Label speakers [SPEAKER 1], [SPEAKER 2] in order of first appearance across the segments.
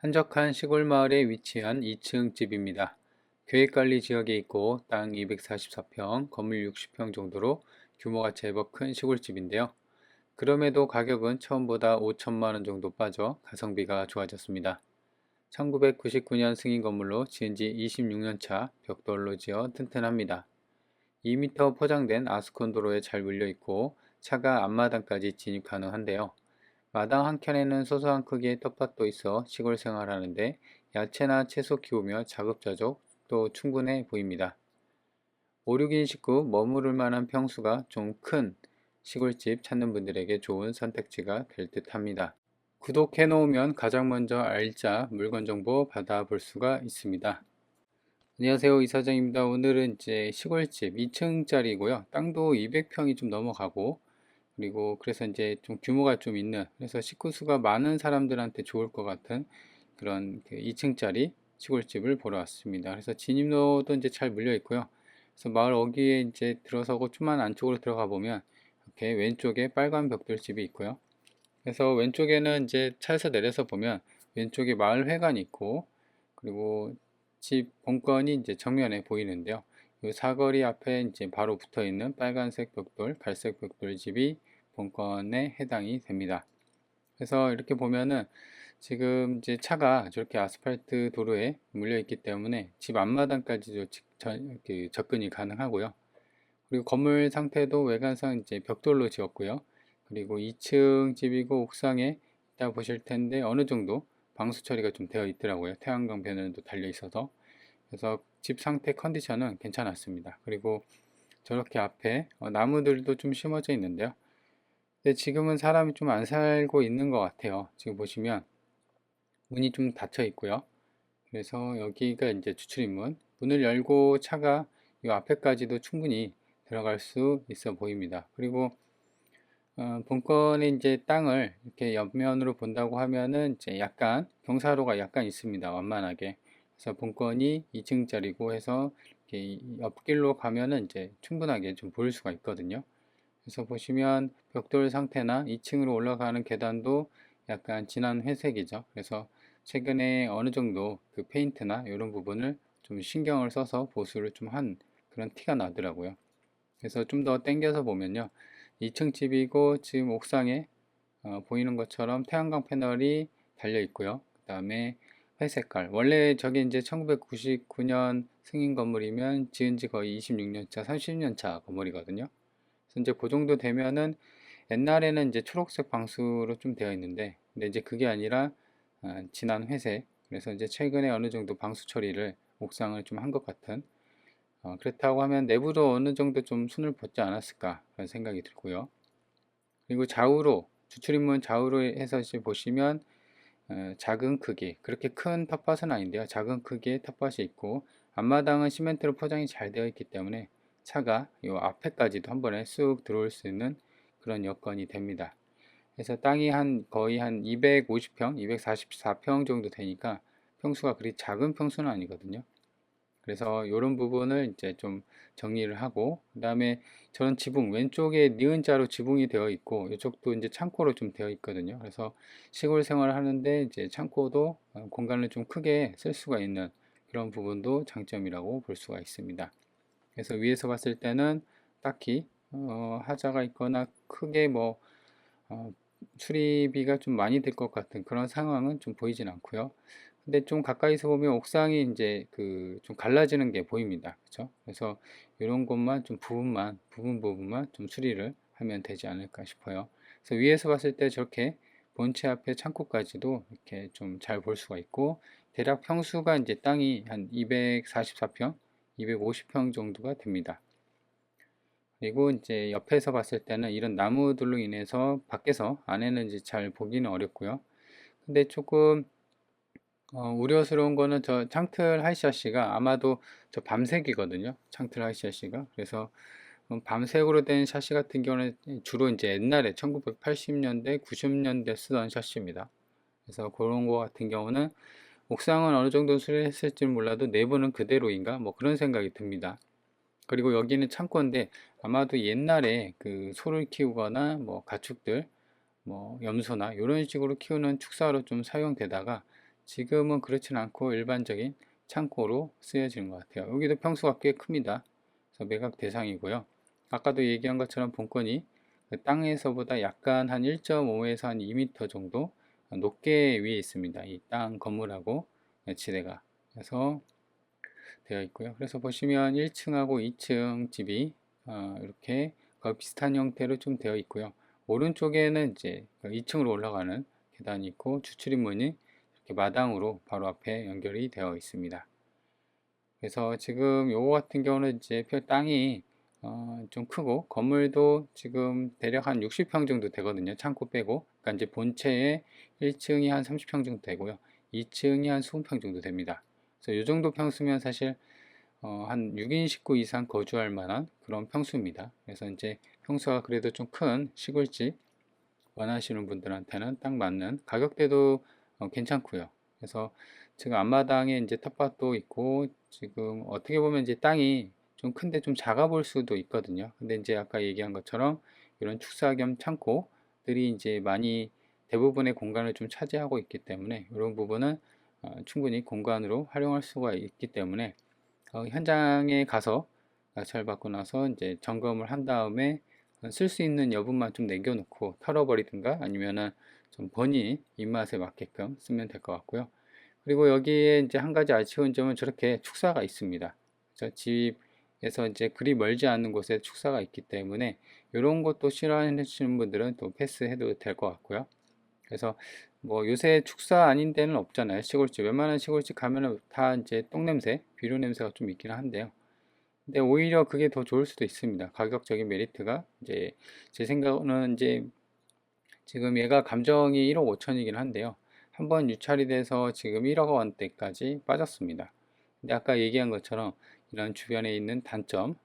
[SPEAKER 1] 한적한 시골 마을에 위치한 2층 집입니다. 계획관리 지역에 있고 땅 244평, 건물 60평 정도로 규모가 제법 큰 시골집인데요. 그럼에도 가격은 처음보다 5천만 원 정도 빠져 가성비가 좋아졌습니다. 1999년 승인 건물로 지은 지 26년 차 벽돌로 지어 튼튼합니다. 2m 포장된 아스콘 도로에 잘 물려 있고 차가 앞마당까지 진입 가능한데요. 마당 한켠에는 소소한 크기의 텃밭도 있어 시골 생활하는데 야채나 채소 키우며 자급자족 또 충분해 보입니다. 5, 6인 식구 머무를 만한 평수가 좀 큰 시골집 찾는 분들에게 좋은 선택지가 될 듯 합니다. 구독해 놓으면 가장 먼저 알짜 물건 정보 받아볼 수가 있습니다. 안녕하세요 이사장입니다. 오늘은 이제 시골집 2층짜리고요. 땅도 200평이 좀 넘어가고 그리고 그래서 이제 좀 규모가 좀 있는 그래서 식구 수가 많은 사람들한테 좋을 것 같은 그런 그 2층짜리 시골집을 보러 왔습니다. 그래서 진입로도 이제 잘 물려 있고요. 그래서 마을 어귀에 이제 들어서고 좀만 안쪽으로 들어가 보면 이렇게 왼쪽에 빨간 벽돌집이 있고요. 그래서 왼쪽에는 이제 차에서 내려서 보면 왼쪽에 마을 회관이 있고 그리고 집 본건이 이제 정면에 보이는데요. 이 사거리 앞에 이제 바로 붙어 있는 빨간색 벽돌, 갈색 벽돌 집이 본건에 해당이 됩니다. 그래서 이렇게 보면은 지금 이제 차가 저렇게 아스팔트 도로에 물려 있기 때문에 집 앞마당까지도 접근이 가능하고요. 그리고 건물 상태도 외관상 이제 벽돌로 지었고요. 그리고 2층 집이고 옥상에 있다 보실 텐데 어느 정도 방수 처리가 좀 되어 있더라고요. 태양광 배너도 달려 있어서. 그래서 집 상태 컨디션은 괜찮았습니다. 그리고 저렇게 앞에 어, 나무들도 좀 심어져 있는데요. 근데 지금은 사람이 좀 안 살고 있는 것 같아요. 지금 보시면 문이 좀 닫혀 있고요. 그래서 여기가 이제 주출입문. 문을 열고 차가 이 앞에까지도 충분히 들어갈 수 있어 보입니다. 그리고 어, 본건의 이제 땅을 이렇게 옆면으로 본다고 하면은 이제 약간 경사로가 약간 있습니다. 완만하게. 그래서 본건이 2층짜리고 해서 이렇게 옆길로 가면은 이제 충분하게 좀 보일 수가 있거든요. 그래서 보시면 벽돌 상태나 2층으로 올라가는 계단도 약간 진한 회색이죠. 그래서 최근에 어느 정도 그 페인트나 이런 부분을 좀 신경을 써서 보수를 좀 한 그런 티가 나더라고요. 그래서 좀 더 땡겨서 보면요. 2층 집이고 지금 옥상에 어, 보이는 것처럼 태양광 패널이 달려 있고요. 그 다음에 회색깔. 원래 저게 이제 1999년 승인 건물이면 지은 지 거의 26년 차, 30년 차 건물이거든요. 이제 그 정도 되면은 옛날에는 이제 초록색 방수로 좀 되어 있는데, 근데 이제 그게 아니라 어, 진한 회색. 그래서 이제 최근에 어느 정도 방수 처리를 옥상을 좀 한 것 같은 어, 그렇다고 하면 내부도 어느 정도 좀 손을 벗지 않았을까 그런 생각이 들고요. 그리고 좌우로 주출입문 좌우로 해서 보시면 어, 작은 크기 그렇게 큰 텃밭은 아닌데요. 작은 크기의 텃밭이 있고 앞마당은 시멘트로 포장이 잘 되어 있기 때문에 차가 이 앞에까지도 한 번에 쑥 들어올 수 있는 그런 여건이 됩니다. 그래서 땅이 한 거의 한 250평, 244평 정도 되니까 평수가 그리 작은 평수는 아니거든요. 그래서 이런 부분을 이제 좀 정리를 하고 그 다음에 저는 지붕 왼쪽에 니은 자로 지붕이 되어 있고 이쪽도 이제 창고로 좀 되어 있거든요 그래서 시골 생활을 하는데 이제 창고도 어, 공간을 좀 크게 쓸 수가 있는 그런 부분도 장점이라고 볼 수가 있습니다 그래서 위에서 봤을 때는 딱히 어, 하자가 있거나 크게 뭐 어, 수리비가 좀 많이 들 것 같은 그런 상황은 좀 보이진 않고요 근데 좀 가까이서 보면 옥상이 이제 그 좀 갈라지는 게 보입니다. 그렇죠? 그래서 이런 것만 좀 부분만 부분 부분만 좀 수리를 하면 되지 않을까 싶어요. 그래서 위에서 봤을 때 저렇게 본체 앞에 창고까지도 이렇게 좀 잘 볼 수가 있고 대략 평수가 이제 땅이 한 244평, 250평 정도가 됩니다. 그리고 이제 옆에서 봤을 때는 이런 나무들로 인해서 밖에서 안에는 이제 잘 보기는 어렵고요. 근데 조금 어, 우려스러운 거는 저 창틀 하이샤시가 아마도 저 밤색이거든요. 창틀 하이샤시가. 그래서 음, 밤색으로 된 샤시 같은 경우는 주로 이제 옛날에 1980년대, 90년대 쓰던 샤시입니다. 그래서 그런 거 같은 경우는 옥상은 어느 정도 수리했을지 몰라도 내부는 그대로인가? 뭐 그런 생각이 듭니다. 그리고 여기는 창고인데 아마도 옛날에 그 소를 키우거나 뭐 가축들, 뭐 염소나 이런 식으로 키우는 축사로 좀 사용되다가 지금은 그렇진 않고 일반적인 창고로 쓰여지는 것 같아요. 여기도 평수가 꽤 큽니다. 그래서 매각 대상이고요. 아까도 얘기한 것처럼 본건이 그 땅에서보다 약간 한 1.5에서 한 2m 정도 높게 위에 있습니다. 이 땅 건물하고 지대가. 그래서 되어 있고요. 그래서 보시면 1층하고 2층 집이 어, 이렇게 비슷한 형태로 좀 되어 있고요. 오른쪽에는 이제 2층으로 올라가는 계단이 있고 주출입문이 이렇게 마당으로 바로 앞에 연결이 되어 있습니다. 그래서 지금 요거 같은 경우는 이제 표 땅이 어, 좀 크고 건물도 지금 대략 한 60평 정도 되거든요. 창고 빼고. 그러니까 이제 본체에 1층이 한 30평 정도 되고요. 2층이 한 20평 정도 됩니다. 그래서 이 정도 평수면 사실 어, 한 6인 식구 이상 거주할 만한 그런 평수입니다. 그래서 이제 평수가 그래도 좀 큰 시골집 원하시는 분들한테는 딱 맞는 가격대도 어, 괜찮고요. 그래서 지금 앞마당에 이제 텃밭도 있고 지금 어떻게 보면 이제 땅이 좀 큰데 좀 작아 볼 수도 있거든요. 근데 이제 아까 얘기한 것처럼 이런 축사 겸 창고들이 이제 많이 대부분의 공간을 좀 차지하고 있기 때문에 이런 부분은 어, 충분히 공간으로 활용할 수가 있기 때문에 어, 현장에 가서 낙찰 받고 나서 이제 점검을 한 다음에 쓸 수 있는 여분만 좀 남겨놓고 털어버리든가 아니면은 좀 본인 입맛에 맞게끔 쓰면 될 것 같고요. 그리고 여기에 이제 한 가지 아쉬운 점은 저렇게 축사가 있습니다. 그래서 이제 그리 멀지 않은 곳에 축사가 있기 때문에 이런 것도 싫어하시는 분들은 또 패스해도 될 것 같고요. 그래서 뭐 요새 축사 아닌 데는 없잖아요. 시골집. 웬만한 시골집 가면은 다 이제 똥냄새, 비료 냄새가 좀 있긴 한데요. 근데 오히려 그게 더 좋을 수도 있습니다. 가격적인 메리트가 이제 제 생각은 이제 지금 얘가 감정이 1억 5천이긴 한데요. 한번 유찰이 돼서 지금 1억 원대까지 빠졌습니다. 근데 아까 얘기한 것처럼 이런 주변에 있는 단점,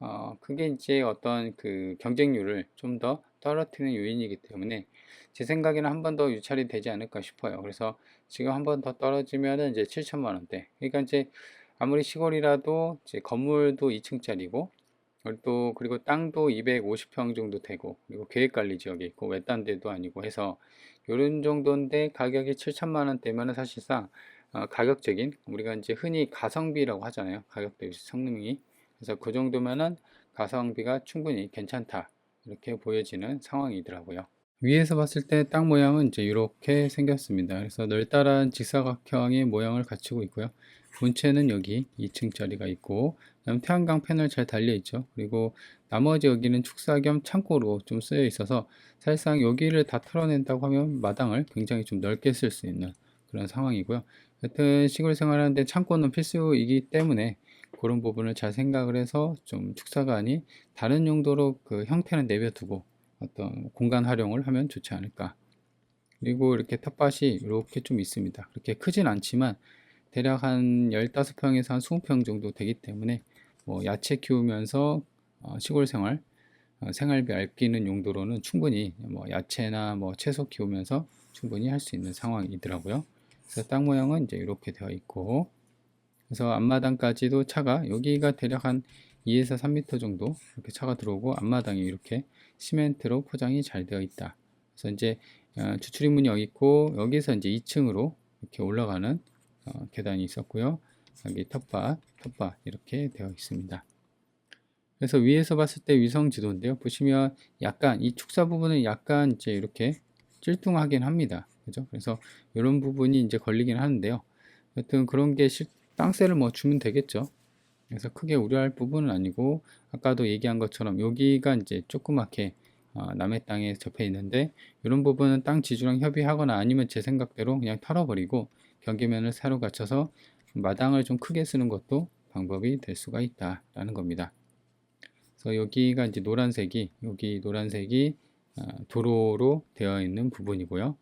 [SPEAKER 1] 어, 그게 이제 어떤 그 경쟁률을 좀 더 떨어뜨리는 요인이기 때문에 제 생각에는 한 번 더 유찰이 되지 않을까 싶어요. 그래서 지금 한 번 더 떨어지면은 이제 7천만 원대. 그러니까 이제 아무리 시골이라도 이제 건물도 2층짜리고 또 그리고 땅도 250평 정도 되고 그리고 계획관리 지역에 있고 외딴 데도 아니고 해서 이런 정도인데 가격이 7천만 원대면은 사실상 어, 가격적인 우리가 이제 흔히 가성비라고 하잖아요. 가격 대비 성능이 그래서 그 정도면은 가성비가 충분히 괜찮다 이렇게 보여지는 상황이더라고요. 위에서 봤을 때땅 모양은 이제 이렇게 생겼습니다. 그래서 널따란 직사각형의 모양을 갖추고 있고요. 본체는 여기 2층짜리가 있고 그다음 태양광 패널 잘 달려 있죠. 그리고 나머지 여기는 축사 겸 창고로 좀 쓰여 있어서 사실상 여기를 다 털어낸다고 하면 마당을 굉장히 좀 넓게 쓸 수 있는 그런 상황이고요. 여튼 시골 생활하는데 창고는 필수이기 때문에 그런 부분을 잘 생각을 해서 좀 축사가 아닌 다른 용도로 그 형태는 내버두고 어떤 공간 활용을 하면 좋지 않을까. 그리고 이렇게 텃밭이 이렇게 좀 있습니다. 그렇게 크진 않지만 대략 한 15평에서 한 20평 정도 되기 때문에 뭐 야채 키우면서 어, 시골 생활 어, 생활비 아끼는 용도로는 충분히 뭐 야채나 뭐 채소 키우면서 충분히 할 수 있는 상황이더라고요. 그래서 땅 모양은 이제 이렇게 되어 있고 그래서 앞마당까지도 차가 여기가 대략 한 2에서 3m 정도 이렇게 차가 들어오고 앞마당이 이렇게 시멘트로 포장이 잘 되어 있다. 그래서 이제 어, 주출입문이 여기 있고 여기서 이제 2층으로 이렇게 올라가는 어, 계단이 있었고요. 여기 텃밭, 텃밭 이렇게 되어 있습니다. 그래서 위에서 봤을 때 위성 지도인데요. 보시면 약간 이 축사 부분은 약간 이제 이렇게 찔뚱하긴 합니다. 그죠? 그래서 이런 부분이 이제 걸리긴 하는데요. 여튼 그런 게 실, 땅세를 뭐 주면 되겠죠. 그래서 크게 우려할 부분은 아니고 아까도 얘기한 것처럼 여기가 이제 조그맣게 어, 남의 땅에 접해 있는데 이런 부분은 땅 지주랑 협의하거나 아니면 제 생각대로 그냥 털어버리고 경계면을 새로 갖춰서 마당을 좀 크게 쓰는 것도 방법이 될 수가 있다라는 겁니다. 그래서 여기가 이제 노란색이 여기 노란색이 어, 도로로 되어 있는 부분이고요.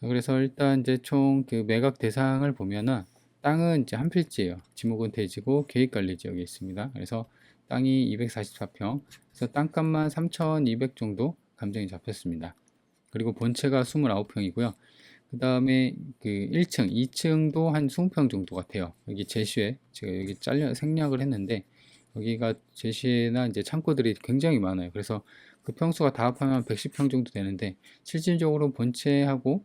[SPEAKER 1] 그래서 일단 이제 총 그 매각 대상을 보면은 땅은 이제 한 필지예요. 지목은 대지고 계획 관리 지역에 있습니다. 그래서 땅이 244평, 그래서 땅값만 3,200 정도 감정이 잡혔습니다. 그리고 본체가 29평이고요. 그 다음에 그 1층, 2층도 한 20평 정도 같아요. 여기 제시에 제가 여기 잘려 생략을 했는데 여기가 제시나 이제 창고들이 굉장히 많아요. 그래서 그 평수가 다 합하면 110평 정도 되는데 실질적으로 본체하고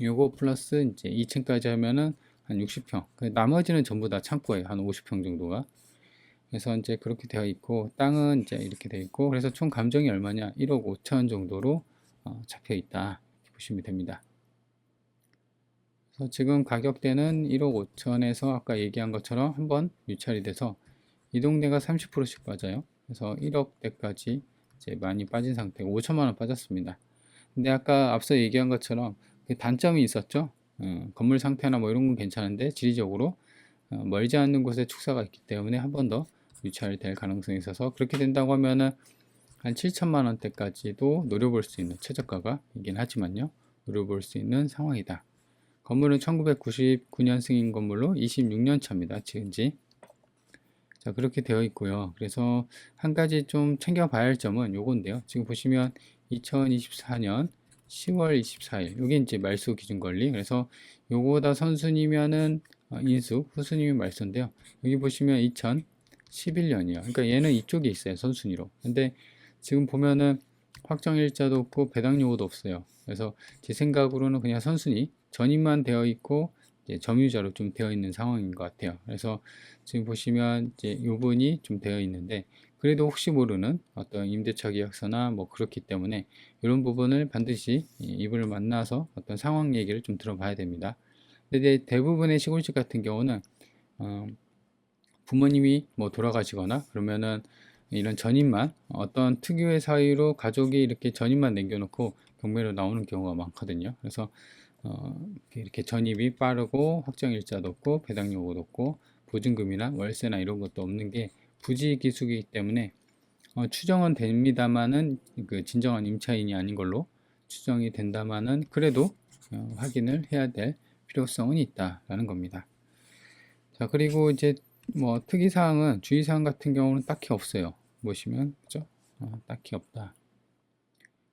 [SPEAKER 1] 요거 플러스 이제 2층까지 하면은 한 60평. 그 나머지는 전부 다 창고예요. 한 50평 정도가. 그래서 이제 그렇게 되어 있고 땅은 이제 이렇게 되어 있고 그래서 총 감정이 얼마냐? 1억 5천 정도로 어, 잡혀 있다. 보시면 됩니다. 그래서 지금 가격대는 1억 5천에서 아까 얘기한 것처럼 한번 유찰이 돼서 이 동네가 30%씩 빠져요. 그래서 1억대까지 이제 많이 빠진 상태, 5천만 원 빠졌습니다. 근데 아까 앞서 얘기한 것처럼 그 단점이 있었죠. 어, 건물 상태나 뭐 이런 건 괜찮은데 지리적으로 어, 멀지 않는 곳에 축사가 있기 때문에 한 번 더 유찰될 가능성이 있어서 그렇게 된다고 하면은 한 7천만 원대까지도 노려볼 수 있는 최저가가 이긴 하지만요. 노려볼 수 있는 상황이다. 건물은 1999년생인 건물로 26년 차입니다. 지은 지. 자, 그렇게 되어 있고요. 그래서 한 가지 좀 챙겨봐야 할 점은 요건데요. 지금 보시면 2024년 10월 24일, 요게 이제 말소 기준 권리. 그래서 요거보다 선순위면은 어, 인수, 후순위면 말소인데요. 여기 보시면 2011년이요. 그러니까 얘는 이쪽에 있어요. 선순위로. 근데 지금 보면은 확정일자도 없고 배당 요구도 없어요. 그래서 제 생각으로는 그냥 선순위 전입만 되어 있고 점유자로 좀 되어 있는 상황인 것 같아요. 그래서 지금 보시면 이제 요분이 좀 되어 있는데 그래도 혹시 모르는 어떤 임대차 계약서나 뭐 그렇기 때문에 이런 부분을 반드시 이분을 만나서 어떤 상황 얘기를 좀 들어봐야 됩니다. 근데 대부분의 시골집 같은 경우는 어, 부모님이 뭐 돌아가시거나 그러면은 이런 전입만 어떤 특유의 사유로 가족이 이렇게 전입만 남겨놓고 경매로 나오는 경우가 많거든요. 그래서 어, 이렇게 전입이 빠르고 확정 일자도 없고 배당 요구도 없고 보증금이나 월세나 이런 것도 없는 게 부지 기수이기 때문에 어, 추정은 됩니다만은 그 진정한 임차인이 아닌 걸로 추정이 된다마는 그래도 어, 확인을 해야 될 필요성은 있다라는 겁니다. 자 그리고 이제 뭐 특이사항은 주의사항 같은 경우는 딱히 없어요. 보시면 그죠? 어, 딱히 없다.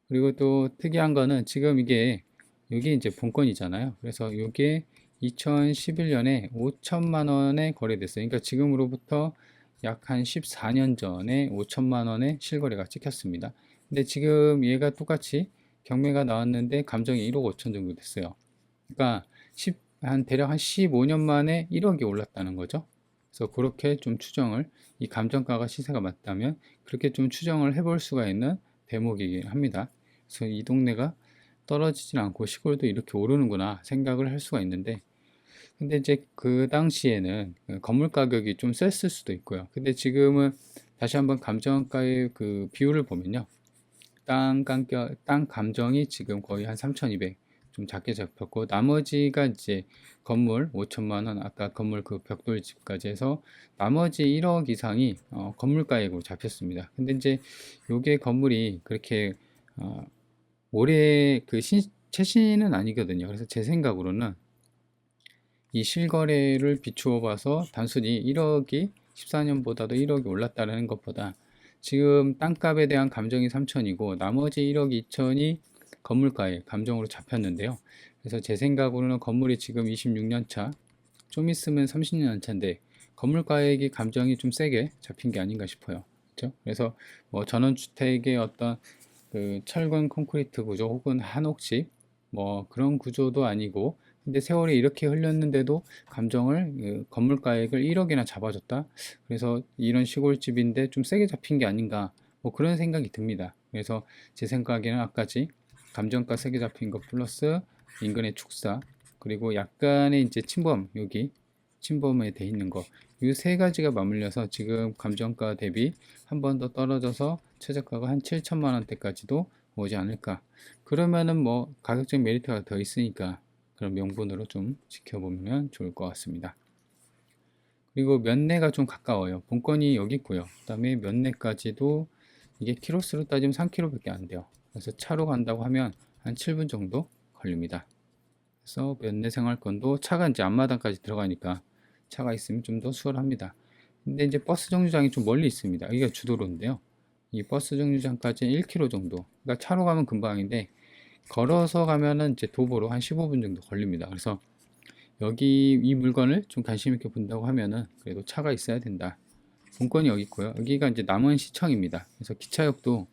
[SPEAKER 1] 그리고 또 특이한 거는 지금 이게 여기 이제 본건이잖아요. 그래서 이게 2011년에 5천만 원에 거래됐어요. 그러니까 지금으로부터 약 한 14년 전에 5천만 원의 실거래가 찍혔습니다. 근데 지금 얘가 똑같이 경매가 나왔는데 감정이 1억 5천 정도 됐어요. 그러니까 10, 한 대략 한 15년 만에 1억이 올랐다는 거죠. 그래서 그렇게 좀 추정을 이 감정가가 시세가 맞다면 그렇게 좀 추정을 해볼 수가 있는 대목이긴 합니다. 그래서 이 동네가 떨어지진 않고 시골도 이렇게 오르는구나 생각을 할 수가 있는데 근데 이제 그 당시에는 그 건물 가격이 좀 셌을 수도 있고요. 근데 지금은 다시 한번 감정가의 그 비율을 보면요. 땅 감격, 땅 감정이 지금 거의 한 3,200. 좀 작게 잡혔고 나머지가 이제 건물 5천만 원 아까 건물 그 벽돌 집까지 해서 나머지 1억 이상이 어, 건물가액으로 잡혔습니다. 근데 이제 요게 건물이 그렇게 어, 올해 그 신, 최신은 아니거든요. 그래서 제 생각으로는 이 실거래를 비추어 봐서 단순히 1억이 14년보다도 1억이 올랐다는 것보다 지금 땅값에 대한 감정이 3천이고 나머지 1억 2천이 건물가에 감정으로 잡혔는데요. 그래서 제 생각으로는 건물이 지금 26년 차, 좀 있으면 30년 차인데 건물가액이 감정이 좀 세게 잡힌 게 아닌가 싶어요. 그렇죠? 그래서 뭐 전원주택의 어떤 그 철근 콘크리트 구조 혹은 한옥집 뭐 그런 구조도 아니고 근데 세월이 이렇게 흘렸는데도 감정을 그 건물 가액을 1억이나 잡아줬다. 그래서 이런 시골집인데 좀 세게 잡힌 게 아닌가 뭐 그런 생각이 듭니다. 그래서 제 생각에는 아까지 감정가 세게 잡힌 것 플러스 인근의 축사 그리고 약간의 이제 침범 여기 침범에 돼 있는 거 이 세 가지가 맞물려서 지금 감정가 대비 한 번 더 떨어져서 최저가가 한 7천만 원대까지도 오지 않을까 그러면은 뭐 가격적 메리트가 더 있으니까 그런 명분으로 좀 지켜보면 좋을 것 같습니다 그리고 면내가 좀 가까워요 본건이 여기 있고요 그 다음에 면내까지도 이게 키로수로 따지면 3km밖에 안 돼요 그래서 차로 간다고 하면 한 7분 정도 걸립니다. 그래서 면내 생활권도 차가 이제 앞마당까지 들어가니까 차가 있으면 좀 더 수월합니다. 근데 이제 버스 정류장이 좀 멀리 있습니다. 여기가 주도로인데요. 이 버스 정류장까지 1km 정도. 그러니까 차로 가면 금방인데 걸어서 가면은 이제 도보로 한 15분 정도 걸립니다. 그래서 여기 이 물건을 좀 관심 있게 본다고 하면은 그래도 차가 있어야 된다. 본건이 여기 있고요. 여기가 이제 남원시청입니다. 그래서 기차역도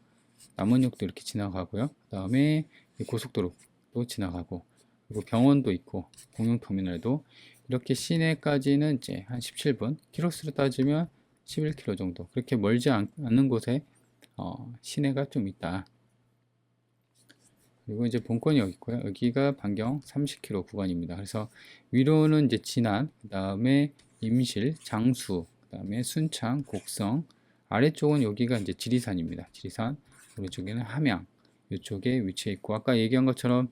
[SPEAKER 1] 남원역도 이렇게 지나가고요. 그 다음에 고속도로도 지나가고 그리고 병원도 있고 공용터미널도 이렇게 시내까지는 이제 한 17분, 키로수로 따지면 11km 정도. 그렇게 멀지 않, 는 곳에 어, 시내가 좀 있다. 그리고 이제 본권이 여기 있고요. 여기가 반경 30km 구간입니다. 그래서 위로는 이제 진안, 그 다음에 임실, 장수, 그 다음에 순창, 곡성, 아래쪽은 여기가 이제 지리산입니다. 지리산, 오른쪽에는 함양, 이쪽에 위치해 있고, 아까 얘기한 것처럼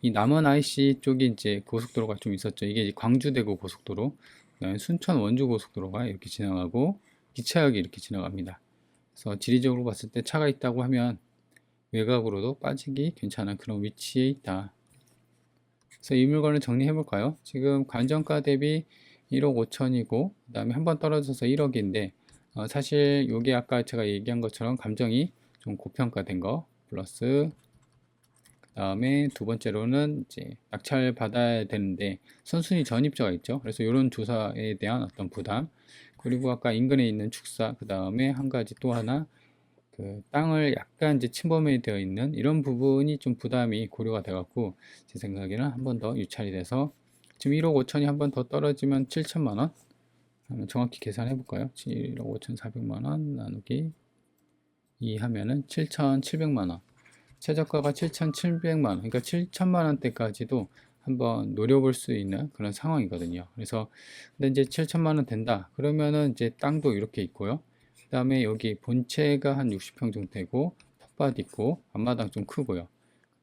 [SPEAKER 1] 이 남원 IC 쪽이 이제 고속도로가 좀 있었죠. 이게 광주대구 고속도로, 그다음에 순천 원주 고속도로가 이렇게 지나가고 기차역이 이렇게 지나갑니다. 그래서 지리적으로 봤을 때 차가 있다고 하면 외곽으로도 빠지기 괜찮은 그런 위치에 있다. 그래서 이 물건을 정리해 볼까요? 지금 관정가 대비 1억 5천이고 그 다음에 한 번 떨어져서 1억인데 어, 사실 요게 아까 제가 얘기한 것처럼 감정이 좀 고평가된 거 플러스 그 다음에 두 번째로는 이제 낙찰 받아야 되는데 선순위 전입자가 있죠. 그래서 이런 조사에 대한 어떤 부담 그리고 아까 인근에 있는 축사 그 다음에 한 가지 또 하나 그 땅을 약간 이제 침범이 되어 있는 이런 부분이 좀 부담이 고려가 돼 갖고 제 생각에는 한 번 더 유찰이 돼서 지금 1억 5천이 한 번 더 떨어지면 7천만 원 정확히 계산해 볼까요? 1억 5천 4백만 원 나누기 2 하면은 7,700만 원 최저가가 7,700만 원 그러니까 7천만 원대까지도 한번 노려볼 수 있는 그런 상황이거든요. 그래서 근데 이제 7천만 원 된다. 그러면은 이제 땅도 이렇게 있고요. 그 다음에 여기 본체가 한 60평 정도 되고 텃밭 있고 앞마당 좀 크고요.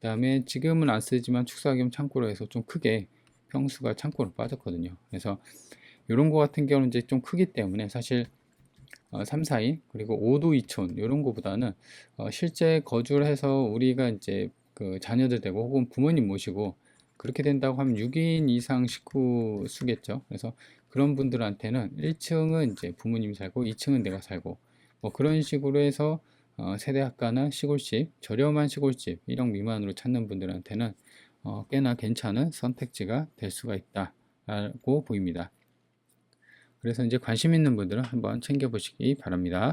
[SPEAKER 1] 그 다음에 지금은 안 쓰지만 축사 겸 창고로 해서 좀 크게 평수가 창고로 빠졌거든요. 그래서 이런 거 같은 경우는 이제 좀 크기 때문에 사실 어, 3, 4인 그리고 5도 2촌 이런 거보다는 어, 실제 거주를 해서 우리가 이제 그 자녀들 되고 혹은 부모님 모시고 그렇게 된다고 하면 6인 이상 식구 수겠죠. 그래서 그런 분들한테는 1층은 이제 부모님이 살고 2층은 내가 살고 뭐 그런 식으로 해서 어, 세대학가나 시골집, 저렴한 시골집 1억 미만으로 찾는 분들한테는 어, 꽤나 괜찮은 선택지가 될 수가 있다라고 보입니다. 그래서 이제 관심 있는 분들은 한번 챙겨보시기 바랍니다.